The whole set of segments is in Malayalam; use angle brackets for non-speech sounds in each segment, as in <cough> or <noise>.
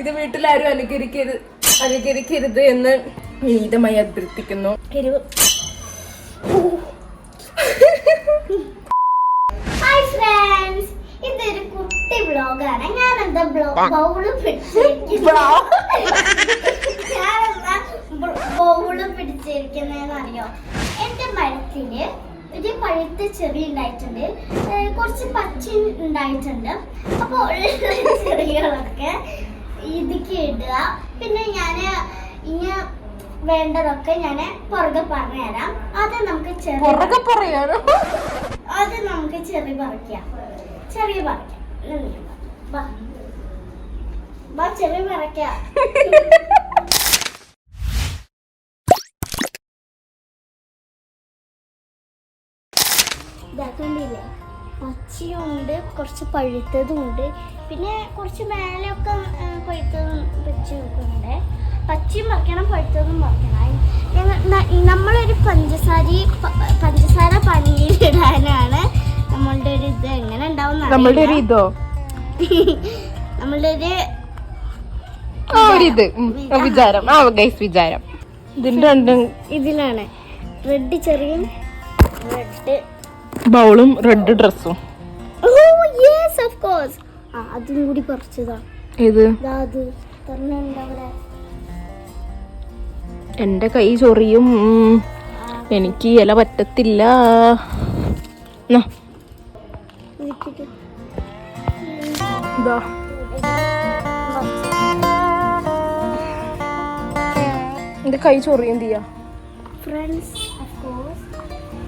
ഇത് വീട്ടിലാരും അനുകരിക്കരുത് അനുകരിക്കരുത് എന്ന് വിനീതമായി അഭ്യർത്ഥിക്കുന്നു. എരിവ്. ഹായ് ഫ്രണ്ട്സ് ഇതൊരു കുട്ടി ഞാൻ എന്താ ബൗൾ പിടിച്ചിരിക്കുന്നത് ഞാനെന്താ ബൗൾ പിടിച്ചിരിക്കുന്നതെന്ന് അറിയോ എന്റെ മരത്തിൽ ഒരു പഴുത്ത ചെറി ഉണ്ടായിട്ടുണ്ട്. കുറച്ച് പച്ച ഉണ്ടായിട്ടുണ്ട്. അപ്പോൾ ഉള്ള ചെറികളൊക്കെ ഇതിക്ക് ഇടുക. പിന്നെ ഞാൻ ഇങ്ങനെ വേണ്ടതൊക്കെ ഞാൻ പുറകെ പറഞ്ഞുതരാം അത് നമുക്ക് ചെറിയ പുറകെ പറയാനോ അത് നമുക്ക് ചെറിയ പറിക്കാം. ചെറിയ പറിക്കാം. ചെറിയ പറിക്കാം. <laughs> ഇതാക്കണ്ടില്ലേ പച്ചയുണ്ട് കുറച്ച് പഴുത്തതും ഉണ്ട് പിന്നെ കുറച്ച് മേലെയൊക്കെ പഴുത്തതും വെച്ച് വെക്കുന്നുണ്ട്. പച്ചയും പറിക്കണം പഴുത്തതും മറക്കണം. നമ്മളൊരു പഞ്ചസാര പഞ്ചസാര പനിയിലിടാനാണ് നമ്മളുടെ ഒരു ഇത്. എങ്ങനെ ഉണ്ടാവും <laughs> നമ്മളുടെ ഒരു ഇതോ? നമ്മളുടെ ഒരു വിചാരം. ആ ഗൈസ് വിചാരം. രണ്ടും ഇതിലാണ്. റെഡ് ചെറിയും റെഡ് ബൗളും റെഡ് ഡ്രസ്സും. അതും കൂടി പറിച്ചതാ ഏത്? എന്റെ കൈ ചൊറിയും. എനിക്ക് ഇല പറ്റത്തില്ല. ഇതാ. എന്റെ കൈ ചൊറിയും തീയാ ഫ്രണ്ട്സ് ഓഫ് കോഴ്സ്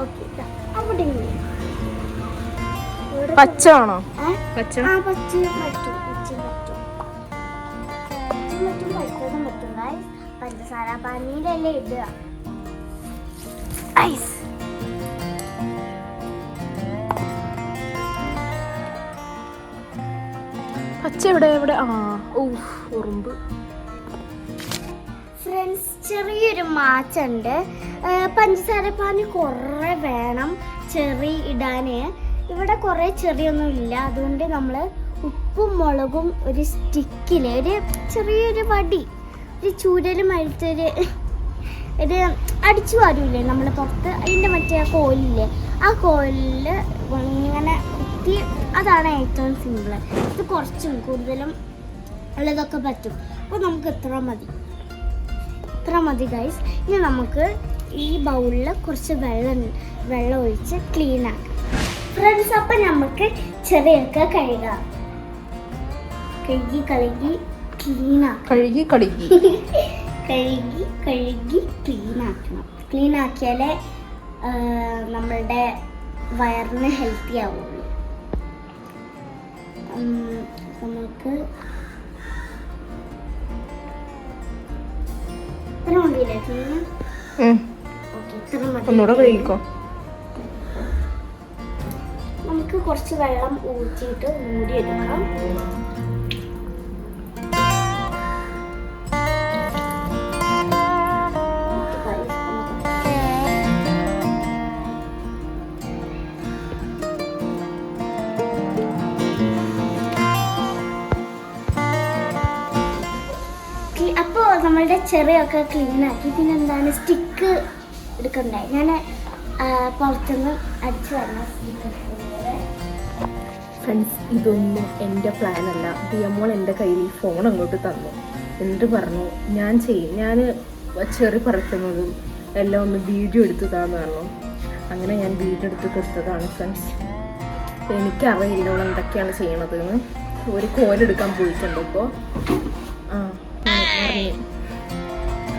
ഓക്കെ അവിടെ പച്ച? ആണോ പച്ച. പഞ്ചസാര പനീരല്ലേ ഇടുക. ഐസ് പച്ച എവിടെ എവിടെ ആ ഊഫ് ഉറുമ്പ്. ഫ്രണ്ട്സ് ചെറിയൊരു മാച്ചുണ്ട് പഞ്ചസാര പാനി കുറേ വേണം ചെറി ഇടാന്. ഇവിടെ കുറേ ചെറിയൊന്നും ഇല്ല. അതുകൊണ്ട് നമ്മൾ ഉപ്പും മുളകും ഒരു സ്റ്റിക്കിൽ ഒരു ചെറിയൊരു വടി ഒരു ചൂരലും അഴുത്തൊരു ഒരു അടിച്ചു വാരൂലേ നമ്മൾ പുറത്ത്? അതിന്റെ മറ്റേ കോലില്ലേ? ആ കോലിൽ ഇങ്ങനെ കുത്തി അതാണ് ഏറ്റവും സിമ്പിൾ ഇത് കുറച്ചും കൂടുതലും ഉള്ളതൊക്കെ പറ്റും. അപ്പോൾ നമുക്ക് ഇത്ര മതി. ഇത്ര മതി ഗൈസ് ഇനി നമുക്ക് ഈ ബൗളിൽ കുറച്ച് വെള്ളം വെള്ളം ഒഴിച്ച് ക്ലീൻ ആക്കാം. ഫ്രണ്ട്സ് അപ്പം നമുക്ക് ചെറിയൊക്കെ കഴുകാം. കഴുകി കഴുകി ക്ലീൻ കഴുകി കഴുകി. <laughs> കഴുകി കഴുകി ക്ലീനാക്കണം ക്ലീനാക്കിയാലേ നമ്മളുടെ വയറിന് ഹെൽത്തി ആവുള്ളൂ. നമുക്ക് ഇത്ര മതിയില്ലേ ക്ലീൻ ഉം. ഓക്കെ ഇത്ര മതി. ഒന്നുകൂടെ കഴുകിക്കോ. നമുക്ക് കുറച്ച് വെള്ളം ഊറ്റിയിട്ട് മൂടിയെടുക്കാം. അപ്പോൾ നമ്മളുടെ ചെറിയൊക്കെ ക്ലീൻ ആക്കി. പിന്നെ എന്താണ്? സ്റ്റിക്ക് എടുക്കണ്ടേ? ഞാൻ ഫ്രണ്ട്സ് ഇതൊന്നും എന്റെ പ്ലാൻ അല്ല. ദിയമോൾ എന്റെ കയ്യിൽ ഈ ഫോൺ അങ്ങോട്ട് തന്നു. എന്നിട്ട് പറഞ്ഞു? ഞാൻ ചെയ്യും. ഞാൻ ചെറി പറക്കുന്നതും എല്ലാം ഒന്ന് വീഡിയോ എടുത്ത് താന്ന് പറഞ്ഞു. അങ്ങനെ ഞാൻ വീഡിയോ എടുത്ത് കൊടുത്തതാണ് ഫ്രണ്ട്സ് എനിക്കറിയില്ല അവൾ എന്തൊക്കെയാണ് ചെയ്യണതെന്ന്. ഒരു കോലെടുക്കാൻ പോയിട്ടുണ്ട് ഇപ്പോൾ ആ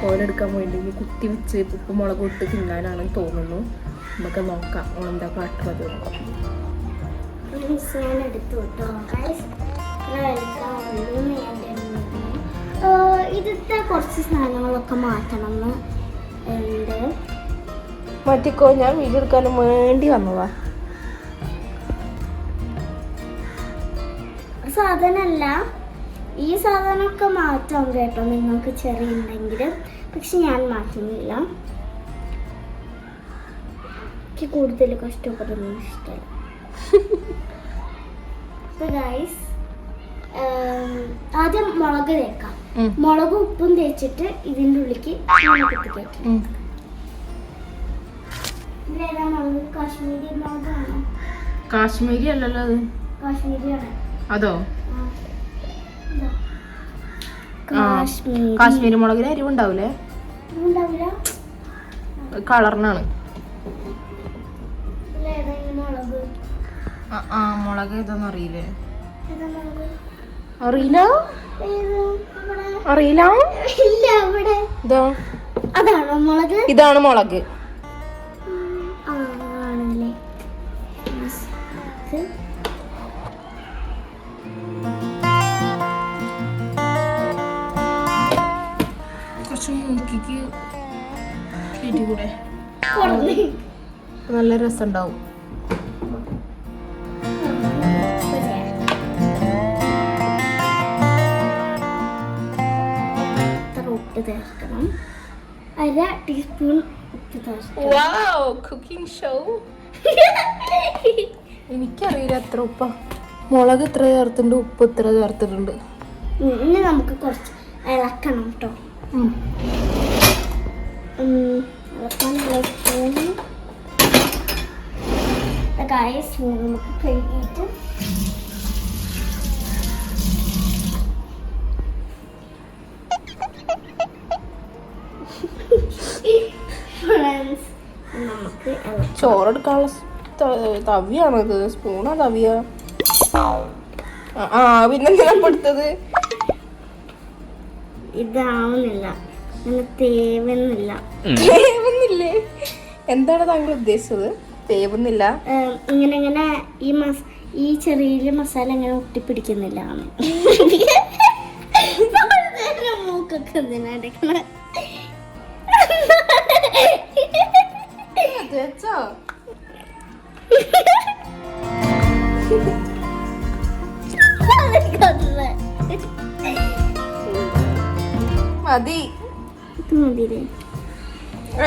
കോലെടുക്കാൻ വേണ്ടി കുത്തി വെച്ച് ഉപ്പ് മുളക് ഇട്ട് തിന്നാനാണെന്ന് തോന്നുന്നു. നമുക്ക് നോക്കാം. എന്താ കാട്ടുന്നത് കരുതുന്നു. ആ, കുറച്ച് സാധനങ്ങളൊക്കെ മാറ്റണം എന്ന് ഉണ്ട്. മാറ്റിക്കോ ഞാൻ വീഡിയോ എടുക്കാനും വേണ്ടി വന്നതാ. സാധനമല്ല. ഈ സാധനമൊക്കെ മാറ്റാം കേട്ടോ നിങ്ങൾക്ക് ചെറിയുണ്ടെങ്കിൽ പക്ഷെ ഞാൻ മാറ്റുന്നില്ല എനിക്ക് കൂടുതൽ കഷ്ടപ്പെടുന്ന ഇഷ്ടമല്ല ഗൈസ് <laughs> ആദ്യം മുളക് തേക്കാം. മുളക് ഉപ്പും തേച്ചിട്ട് ഇതിന്റെ ഉള്ളിക്ക് ഇങ്ങനെ കുത്തിക്കയറ്റും ഉം. ഇതിലേതാ മുളക് കാശ്മീരി മുളകാണോ? കാശ്മീരി അല്ലല്ലോ അത്. കാശ്മീരിയാണ്. അതോ. കാശ്മീരി. മുളകിന് എരിവുണ്ടാവൂലേ? ഉണ്ടാവില്ല കളറിനാണ്. ആ മുളക് ഇതൊന്നും അറിയില്ലേ? അറിയില്ല. അറിയില്ല. ഇല്ല ഇവിടെ. ഇതോ. അതാണോ മുളക്? ഇതാണ് മുളക്. കയറ്റി കൂടെ. നല്ല രസമുണ്ടാവും ഉപ്പ് ചേർക്കണം അര ടീസ്പൂൺ ഉപ്പ് ചേർക്കണം വാവ് കുക്കിംഗ് ഷോ എനിക്കറിയില്ല എത്ര ഉപ്പ. മുളക് ഇത്ര ചേർത്തിട്ടുണ്ട് ഉപ്പ് ഇത്ര ചേർത്തിട്ടുണ്ട്. ഇനി നമുക്ക് കുറച്ച് ഇളക്കണം കേട്ടോ ഇളക്കാനുള്ള സ്പൂൺ കായ സ്പൂൺ നമുക്ക് കഴുകിയിട്ട് ചോറെടുക്കാനുള്ള തവിയാണത്. സ്പൂണാ തവിയ? ആ, പിന്നെ പിന്നെന്തിനാ പെടുത്തത് ഇതാവുന്നില്ല. തേവുന്നില്ല. തേവുന്നില്ലേ? എന്താണ് താങ്കൾ ഉദ്ദേശിച്ചത്? തേവുന്നില്ല. ഇങ്ങനെ ഇങ്ങനെ ഈ മസ ഈ ചെറിയ മസാല ഇങ്ങനെ ഒട്ടിപ്പിടിക്കുന്നില്ല. മൂക്കൊക്കെ എന്തിനാ. <laughs> മതി. ഇത് മതിയില്ലേ?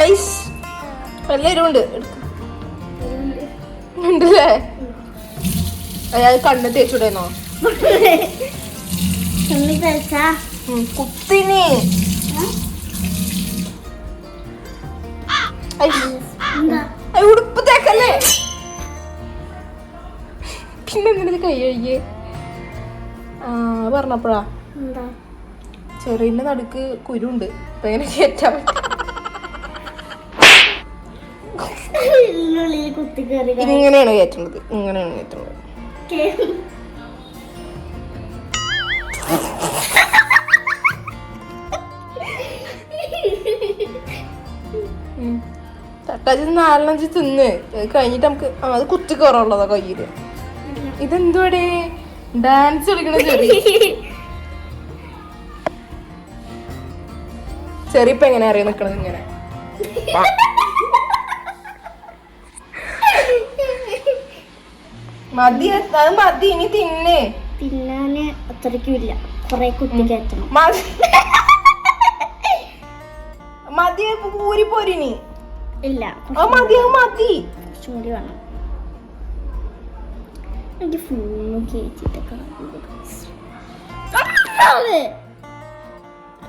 ഐസ് എല്ലാവരും ഉണ്ട് ഉണ്ടല്ലേ അയാൾ കണ്ണ് തേച്ചുടേന്നോ ഉള്ളി തേച്ചാ? കുത്തിനി. ഉടുപ്പ് തേക്കല്ലേ? പിന്നെ എന്തിനത് കൈ കഴുകിയേ? ആ പറഞ്ഞപ്പോഴാ. എന്താ? ചെറിയ നടുക്ക് കുരുണ്ട്. അപ്പൊ എങ്ങനെ കയറ്റാൻ ഇനി ഇങ്ങനെയാണ് കയറ്റുന്നത് ഇങ്ങനെയാണ് കയറ്റുന്നത് തട്ടാച്ചി നാലഞ്ച് തിന്ന്. കഴിഞ്ഞിട്ട് നമുക്ക് അത് കുത്തി കുറവുള്ളതാ കയ്യിൽ. ഇതെന്തുവാടേ ഡാൻസ് കളിക്കണ ചെറി ചെറി ഇപ്പൊ എങ്ങനെ അറിയാൻ നിക്കണത് ഇങ്ങനെ? മതി അത് മതി ഇനി തിന്നേ. തിന്നാന് അത്രയ്ക്കും ഇല്ല. കൊറേ കയറ്റണം മതി. മതി ഊരി പോരിനി ഇല്ല അത് മതി അത് മതി. കുറച്ചും കൂടി വേണം. എനിക്ക് ഫുള്ളും കയറ്റിട്ടൊക്കെ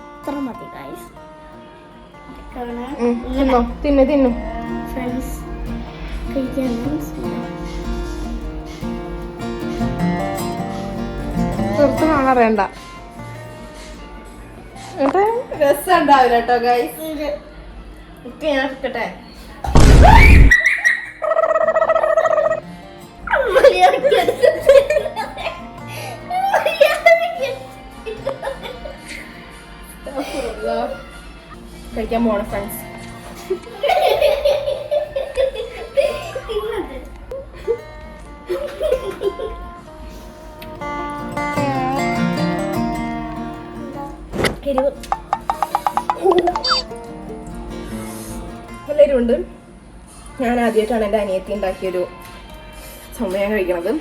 അത്ര മതി ഗൈസ് ഉം, തിന്നോ തിന്നു തിന്നു. ഫ്രണ്ട്സ് ചെറുത്ത് കാണാറേണ്ട രസം ഉണ്ടാവില്ല കേട്ടോ ഗൈസ് ഞാൻ എടുക്കട്ടെ കഴിക്കാൻ പോണ ഫ്രണ്ട്സ് എരിവ്. ഞാൻ ആദ്യമായിട്ടാണ് എന്റെ അനിയത്തി ഉണ്ടാക്കിയൊരു സമയം കഴിക്കണത്.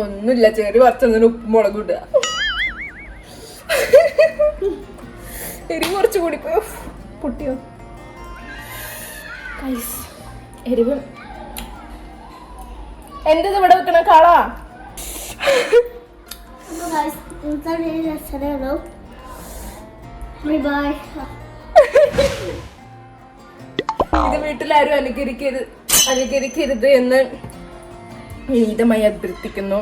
ഒന്നുമില്ല ചേരി കുറച്ചൊന്നിന് ഉപ്പും മുളകും ഇടുക. എരിവ് കുറച്ച് കൂടിപ്പോയോ പൊട്ടിയോ? കൈസ് എരിവ്. എന്തത് ഇവിടെ വെക്കണ? കാളാ. ഇത് വീട്ടിലാരും അനുകരിക്കരുത് അനുകരിക്കരുത് എന്ന് വിനീതമായി അഭ്യർത്ഥിക്കുന്നു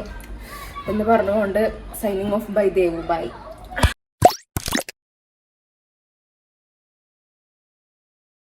എന്ന് പറഞ്ഞുകൊണ്ട് signing off by Devu bye